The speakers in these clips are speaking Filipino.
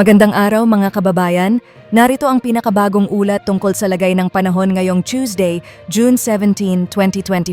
Magandang araw mga kababayan. Narito ang pinakabagong ulat tungkol sa lagay ng panahon ngayong Tuesday, June 17, 2025.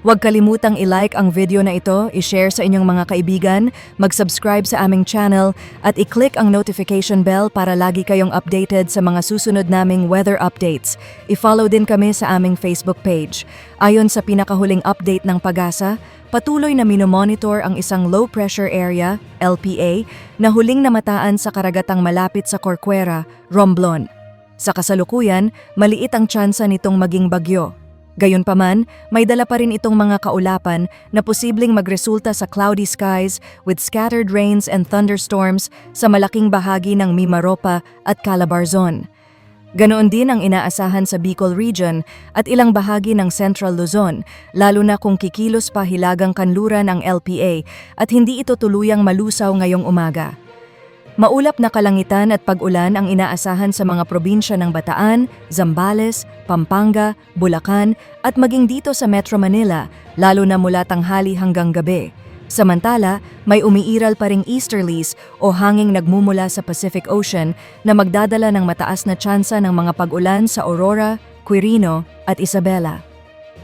Huwag kalimutang i-like ang video na ito, i-share sa inyong mga kaibigan, mag-subscribe sa aming channel, at i-click ang notification bell para lagi kayong updated sa mga susunod naming weather updates. I-follow din kami sa aming Facebook page. Ayon sa pinakahuling update ng Pagasa, patuloy na minomonitor ang isang low pressure area, LPA, na huling namataan sa karagatang malapit sa Corcuera, Romblon. Sa kasalukuyan, maliit ang tsansa nitong maging bagyo. Gayunpaman, may dala pa rin itong mga kaulapan na posibleng magresulta sa cloudy skies with scattered rains and thunderstorms sa malaking bahagi ng Mimaropa at Calabarzon. Ganoon din ang inaasahan sa Bicol Region at ilang bahagi ng Central Luzon, lalo na kung kikilos pa hilagang kanluran ang LPA at hindi ito tuluyang malusaw ngayong umaga. Maulap na kalangitan at pag-ulan ang inaasahan sa mga probinsya ng Bataan, Zambales, Pampanga, Bulacan at maging dito sa Metro Manila, lalo na mula tanghali hanggang gabi. Samantala, may umiiral pa ring easterlies o hanging nagmumula sa Pacific Ocean na magdadala ng mataas na tsansa ng mga pag-ulan sa Aurora, Quirino at Isabela.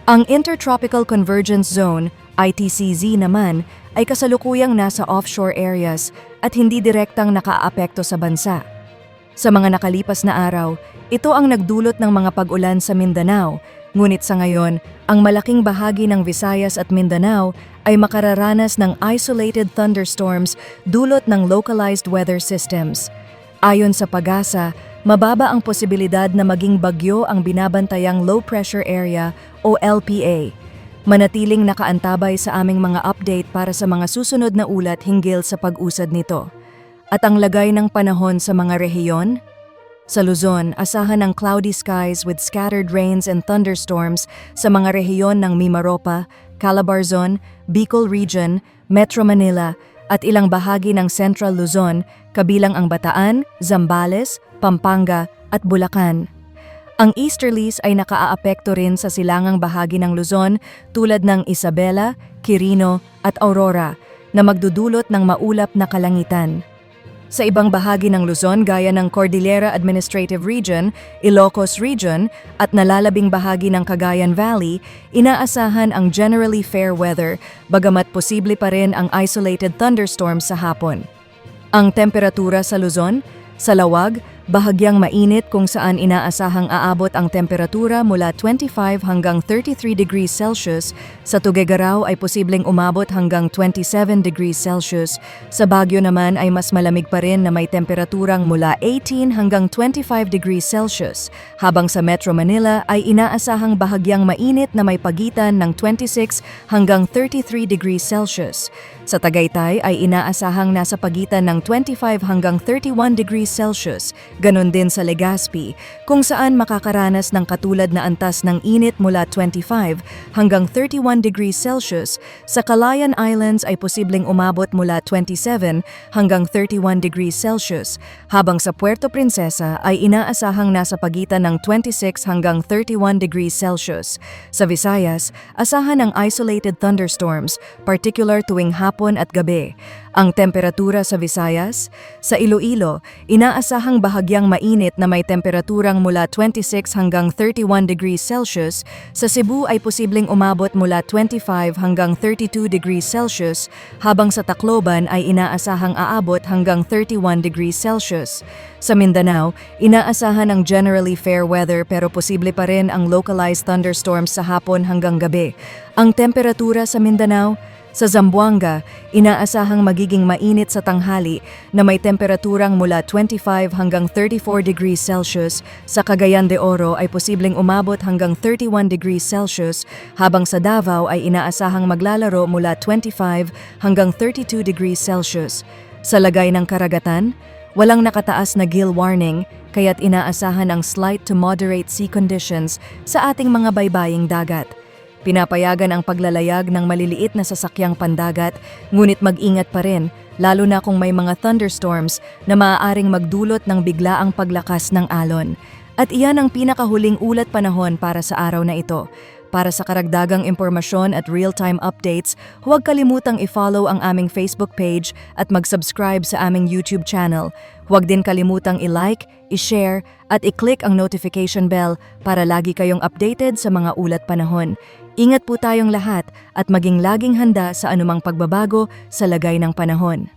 Ang Intertropical Convergence Zone, ITCZ naman, ay kasalukuyang nasa offshore areas at hindi direktang nakaapekto sa bansa. Sa mga nakalipas na araw, ito ang nagdulot ng mga pag-ulan sa Mindanao, ngunit sa ngayon, ang malaking bahagi ng Visayas at Mindanao ay makararanas ng isolated thunderstorms dulot ng localized weather systems. Ayon sa Pagasa, mababa ang posibilidad na maging bagyo ang binabantayang low pressure area o LPA. Manatiling nakaantabay sa aming mga update para sa mga susunod na ulat hinggil sa pag-usad nito. At ang lagay ng panahon sa mga rehiyon? Sa Luzon, asahan ang cloudy skies with scattered rains and thunderstorms sa mga rehiyon ng Mimaropa, Calabarzon, Bicol Region, Metro Manila at ilang bahagi ng Central Luzon, kabilang ang Bataan, Zambales, Pampanga at Bulacan. Ang easterlies ay nakaaapekto rin sa silangang bahagi ng Luzon tulad ng Isabela, Quirino at Aurora na magdudulot ng maulap na kalangitan. Sa ibang bahagi ng Luzon gaya ng Cordillera Administrative Region, Ilocos Region at nalalabing bahagi ng Cagayan Valley, inaasahan ang generally fair weather bagamat posible pa rin ang isolated thunderstorms sa hapon. Ang temperatura sa Luzon, sa Lawag, bahagyang mainit kung saan inaasahang aabot ang temperatura mula 25 hanggang 33 degrees Celsius, sa Tuguegarao ay posibleng umabot hanggang 27 degrees Celsius, sa Baguio naman ay mas malamig pa rin na may temperaturang mula 18 hanggang 25 degrees Celsius, habang sa Metro Manila ay inaasahang bahagyang mainit na may pagitan ng 26 hanggang 33 degrees Celsius. Sa Tagaytay ay inaasahang nasa pagitan ng 25 hanggang 31 degrees Celsius, ganon din sa Legazpi, kung saan makakaranas ng katulad na antas ng init mula 25 hanggang 31 degrees Celsius. Sa Calayan Islands ay posibleng umabot mula 27 hanggang 31 degrees Celsius, habang sa Puerto Princesa ay inaasahang nasa pagitan ng 26 hanggang 31 degrees Celsius. Sa Visayas, asahan ang isolated thunderstorms, particular tuwing hapon at gabi. Ang temperatura sa Visayas, sa Iloilo, inaasahang bahagyang mainit na may temperaturang mula 26 hanggang 31 degrees Celsius. Sa Cebu ay posibleng umabot mula 25 hanggang 32 degrees Celsius, habang sa Tacloban ay inaasahang aabot hanggang 31 degrees Celsius. Sa Mindanao, inaasahan ang generally fair weather pero posible pa rin ang localized thunderstorms sa hapon hanggang gabi. Ang temperatura sa Mindanao, sa Zamboanga, inaasahang magiging mainit sa tanghali na may temperaturang mula 25 hanggang 34 degrees Celsius. Sa Cagayan de Oro ay posibleng umabot hanggang 31 degrees Celsius, habang sa Davao ay inaasahang maglalaro mula 25 hanggang 32 degrees Celsius. Sa lagay ng karagatan, walang nakataas na gill warning kaya't inaasahan ang slight to moderate sea conditions sa ating mga baybaying dagat. Pinapayagan ang paglalayag ng maliliit na sasakyang pandagat, ngunit mag-ingat pa rin, lalo na kung may mga thunderstorms na maaaring magdulot ng biglaang paglakas ng alon. At iyan ang pinakahuling ulat panahon para sa araw na ito. Para sa karagdagang impormasyon at real-time updates, huwag kalimutang i-follow ang aming Facebook page at mag-subscribe sa aming YouTube channel. Huwag din kalimutang i-like, i-share at i-click ang notification bell para lagi kayong updated sa mga ulat panahon. Ingat po tayong lahat at maging laging handa sa anumang pagbabago sa lagay ng panahon.